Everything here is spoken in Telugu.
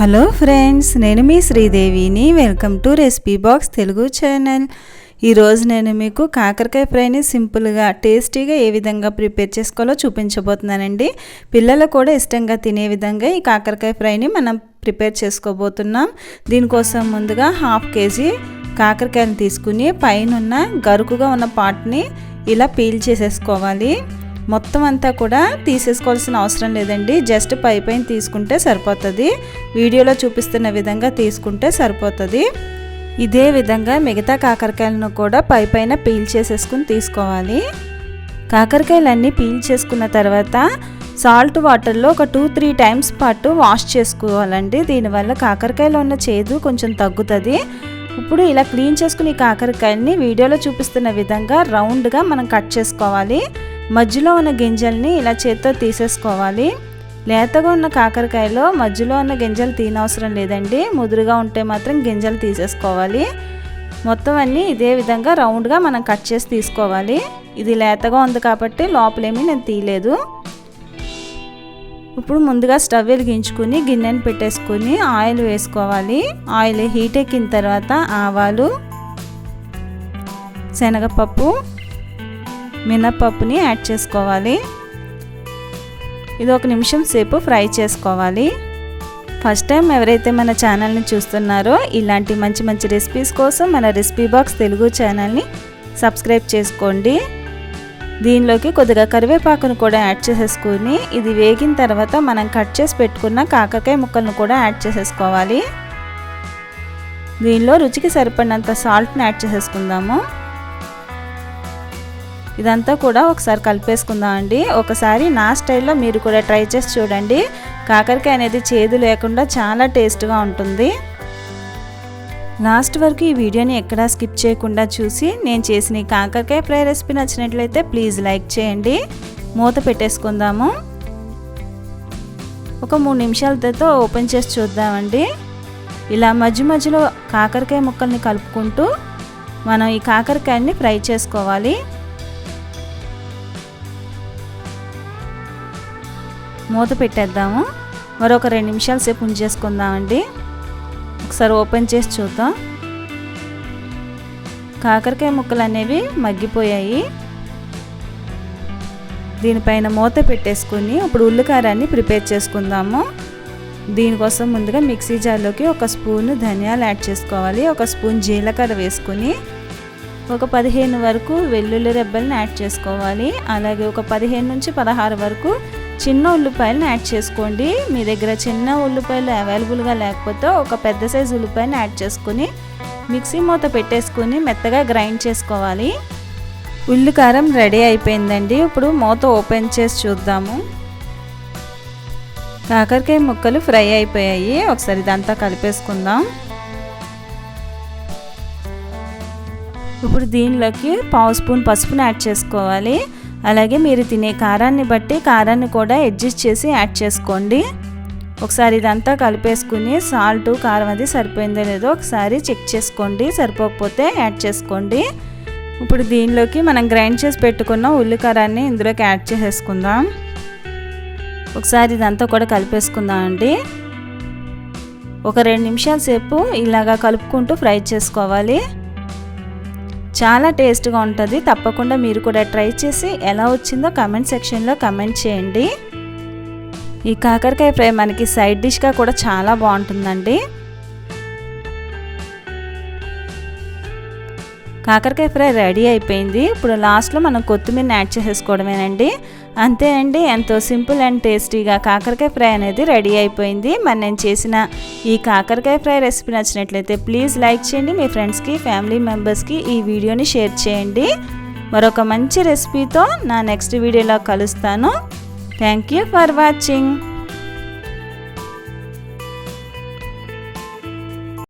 హలో ఫ్రెండ్స్ నేను మీ శ్రీదేవిని. Welcome to recipe box Telugu channel. ఈరోజు నేను మీకు కాకరకాయ ఫ్రైని సింపుల్గా టేస్టీగా ఏ విధంగా ప్రిపేర్ చేసుకోవాలో చూపించబోతున్నానండి. పిల్లలు కూడా ఇష్టంగా తినే విధంగా ఈ కాకరకాయ ఫ్రైని మనం ప్రిపేర్ చేసుకోబోతున్నాం. దీనికోసం ముందుగా హాఫ్ కేజీ కాకరకాయలు తీసుకుని పైన గరుకుగా ఉన్న పార్ట్ని ఇలా పీల్ చేసేసుకోవాలి. మొత్తం అంతా కూడా తీసేసుకోవాల్సిన అవసరం లేదండి. జస్ట్ పై పైన తీసుకుంటే సరిపోతుంది. వీడియోలో చూపిస్తున్న విధంగా తీసుకుంటే సరిపోతుంది. ఇదే విధంగా మిగతా కాకరకాయలను కూడా పై పైన పీల్ చేసేసుకుని తీసుకోవాలి. కాకరకాయలన్నీ పీల్ చేసుకున్న తర్వాత సాల్ట్ వాటర్లో ఒక టూ త్రీ టైమ్స్ పాటు వాష్ చేసుకోవాలండి. దీనివల్ల కాకరకాయలో ఉన్న చేదు కొంచెం తగ్గుతుంది. ఇప్పుడు ఇలా క్లీన్ చేసుకుని కాకరకాయని వీడియోలో చూపిస్తున్న విధంగా రౌండ్గా మనం కట్ చేసుకోవాలి. మధ్యలో ఉన్న గింజల్ని ఇలా చేత్తో తీసేసుకోవాలి. లేతగా ఉన్న కాకరకాయలో మధ్యలో ఉన్న గింజలు తీనవసరం లేదండి. ముదురుగా ఉంటే మాత్రం గింజలు తీసేసుకోవాలి. మొత్తం అన్నీ ఇదే విధంగా రౌండ్గా మనం కట్ చేసి తీసుకోవాలి. ఇది లేతగా ఉంది కాబట్టి లోపలేమీ నేను తీయలేదు. ఇప్పుడు ముందుగా స్టవ్ వెలిగించుకుని గిన్నెని పెట్టేసుకుని ఆయిల్ వేసుకోవాలి. ఆయిల్ హీట్ ఎక్కిన తర్వాత ఆవాలు శనగపప్పు మినప్పప్పుని యాడ్ చేసుకోవాలి. ఇది ఒక నిమిషం సేపు ఫ్రై చేసుకోవాలి. ఫస్ట్ టైం ఎవరైతే మన ఛానల్ని చూస్తున్నారో ఇలాంటి మంచి మంచి రెసిపీస్ కోసం మన రెసిపీ బాక్స్ తెలుగు ఛానల్ని సబ్స్క్రైబ్ చేసుకోండి. దీనిలోకి కొద్దిగా కరివేపాకును కూడా యాడ్ చేసేసుకుని ఇది వేగిన తర్వాత మనం కట్ చేసి పెట్టుకున్న కాకరకాయ ముక్కలను కూడా యాడ్ చేసేసుకోవాలి. దీనిలో రుచికి సరిపడినంత సాల్ట్ని యాడ్ చేసేసుకుందాము. ఇదంతా కూడా ఒకసారి కలిపేసుకుందాం అండి. ఒకసారి నా స్టైల్లో మీరు కూడా ట్రై చేసి చూడండి. కాకరకాయ అనేది చేదు లేకుండా చాలా టేస్ట్గా ఉంటుంది. లాస్ట్ వరకు ఈ వీడియోని ఎక్కడా స్కిప్ చేయకుండా చూసి నేను చేసిన ఈ కాకరకాయ ఫ్రై రెసిపీ నచ్చినట్లయితే ప్లీజ్ లైక్ చేయండి. మూత పెట్టేసుకుందాము. ఒక మూడు నిమిషాలతో ఓపెన్ చేసి చూద్దామండి ఇలా మధ్య మధ్యలో కాకరకాయ ముక్కల్ని కలుపుకుంటూ మనం ఈ కాకరకాయని ఫ్రై చేసుకోవాలి. మూత పెట్టేద్దాము. మరొక రెండు నిమిషాల సేపు ఉంచేసుకుందామండి. ఒకసారి ఓపెన్ చేసి చూద్దాం. కాకరకాయ ముక్కలు అనేవి మగ్గిపోయాయి. దీనిపైన మూత పెట్టేసుకుని ఇప్పుడు ఉల్లికారాన్ని ప్రిపేర్ చేసుకుందాము. దీనికోసం ముందుగా మిక్సీ జార్లోకి ఒక స్పూన్ ధనియాలు యాడ్ చేసుకోవాలి. ఒక స్పూన్ జీలకర్ర వేసుకుని ఒక పదిహేను వరకు వెల్లుల్లి రెబ్బల్ని యాడ్ చేసుకోవాలి. అలాగే ఒక పదిహేను నుంచి పదహారు వరకు చిన్న ఉల్లిపాయలను యాడ్ చేసుకోండి. మీ దగ్గర చిన్న ఉల్లిపాయలు అవైలబుల్గా లేకపోతే ఒక పెద్ద సైజు ఉల్లిపాయను యాడ్ చేసుకుని మిక్సీ మూత పెట్టేసుకుని మెత్తగా గ్రైండ్ చేసుకోవాలి. ఉల్లికారం రెడీ అయిపోయిందండి. ఇప్పుడు మూత ఓపెన్ చేసి చూద్దాము. కాకరకాయ ముక్కలు ఫ్రై అయిపోయాయి. ఒకసారి ఇదంతా కలిపేసుకుందాం. ఇప్పుడు దీనిలోకి పావు స్పూన్ పసుపుని యాడ్ చేసుకోవాలి. అలాగే మీరు తినే కారాన్ని బట్టి కారాన్ని కూడా అడ్జస్ట్ చేసి యాడ్ చేసుకోండి. ఒకసారి ఇదంతా కలిపేసుకుని సాల్ట్ కారం అది సరిపోయిందో లేదో ఒకసారి చెక్ చేసుకోండి. సరిపోకపోతే యాడ్ చేసుకోండి. ఇప్పుడు దీనిలోకి మనం గ్రైండ్ చేసి పెట్టుకున్న ఉల్లికారాన్ని ఇందులోకి యాడ్ చేసేసుకుందాం. ఒకసారి ఇదంతా కూడా కలిపేసుకుందాం అండి. ఒక రెండు నిమిషాల సేపు ఇలాగా కలుపుకుంటూ ఫ్రై చేసుకోవాలి. చాలా టేస్ట్గా ఉంటుంది. తప్పకుండా మీరు కూడా ట్రై చేసి ఎలా వచ్చిందో కమెంట్ సెక్షన్లో కమెంట్ చేయండి. ఈ కాకరకాయ ఫ్రై మనకి సైడ్ డిష్గా కూడా చాలా బాగుంటుందండి. కాకరకాయ ఫ్రై రెడీ అయిపోయింది. ఇప్పుడు లాస్ట్లో మనం కొత్తిమీరని యాడ్ చేసేసుకోవడమేనండి. అంతే అండి ఎంతో సింపుల్ అండ్ టేస్టీగా కాకరకాయ ఫ్రై అనేది రెడీ అయిపోయింది. మరి నేను చేసిన ఈ కాకరకాయ ఫ్రై రెసిపీ నచ్చినట్లయితే ప్లీజ్ లైక్ చేయండి. మీ ఫ్రెండ్స్కి ఫ్యామిలీ మెంబర్స్కి ఈ వీడియోని షేర్ చేయండి. మరొక మంచి రెసిపీతో నా నెక్స్ట్ వీడియోలో కలుస్తాను. Thank you for watching.